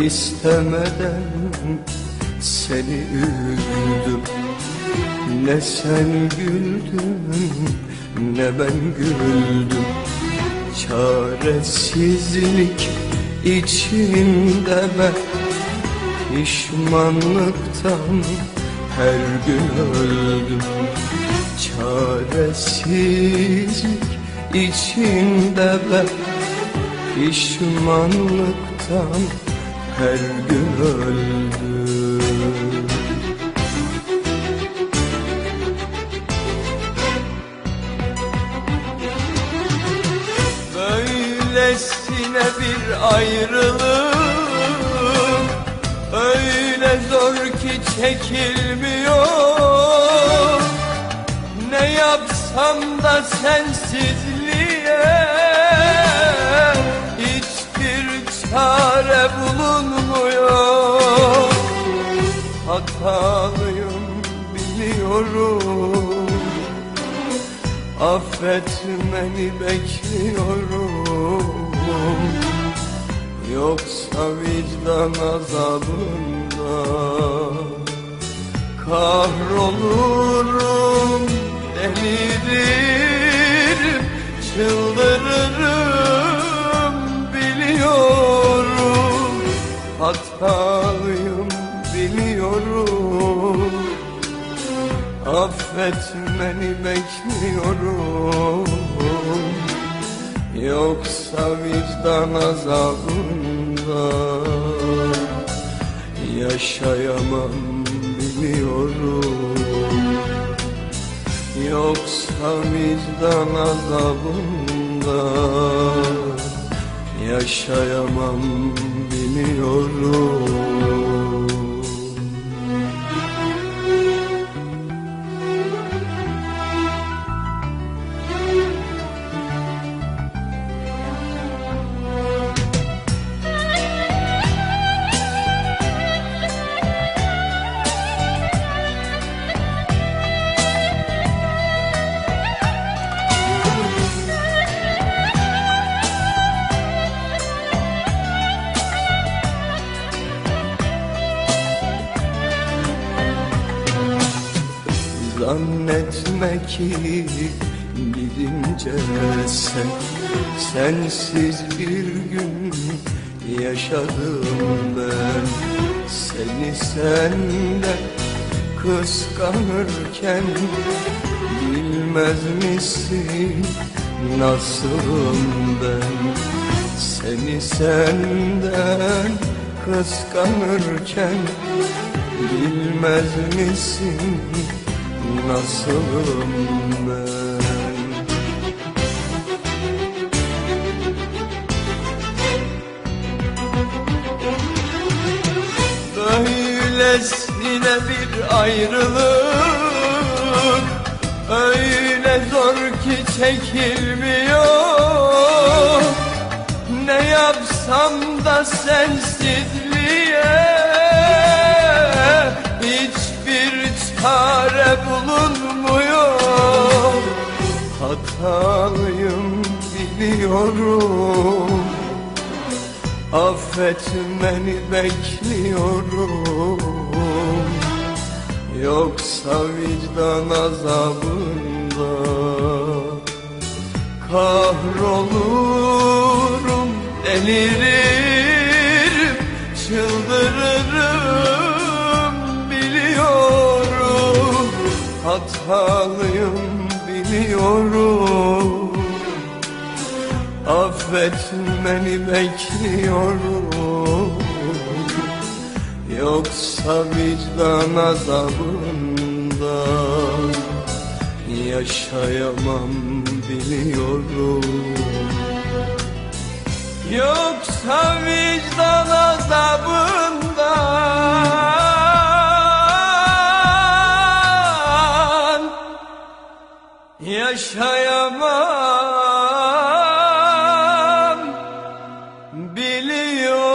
İstemeden seni üzdüm. Ne sen güldün ne ben güldüm. Çaresizlik içimde ben. Pişmanlıktan her gün öldüm. Çaresizlik içimde ben. Pişmanlıktan her gün öldüm Böylesine bir ayrılık Öyle zor ki çekilmiyor. Ne yapsam da sensizliğe çare bulunmuyor? Hatalıyım biliyorum Affetmeni bekliyorum. Yoksa vicdan azabında Kahrolurum, deliririm, çıldırırım Hatalıyım biliyorum. Affetmeni bekliyorum. Yoksa vicdan azabında Yaşayamam biliyorum. Yoksa vicdan azabında Yaşayamam biliyorum Zannetme ki gidince sen Sensiz bir gün yaşadım ben. Seni senden kıskanırken Bilmez misin nasılım ben? Seni senden kıskanırken Bilmez misin nasılım ben? Böylesine bir ayrılık Öyle zor ki çekilmiyor. Ne yapsam da sensizliğe Hatalıyım biliyorum. Affetmeni bekliyorum. Yoksa vicdan azabında Kahrolurum, deliririm, çıldırırım biliyorum. Hatalıyım biliyorum Affetmeni bekliyorum. Yoksa vicdan azabında Yaşayamam biliyorum. Yoksa vicdan azabından Yaşayamam you.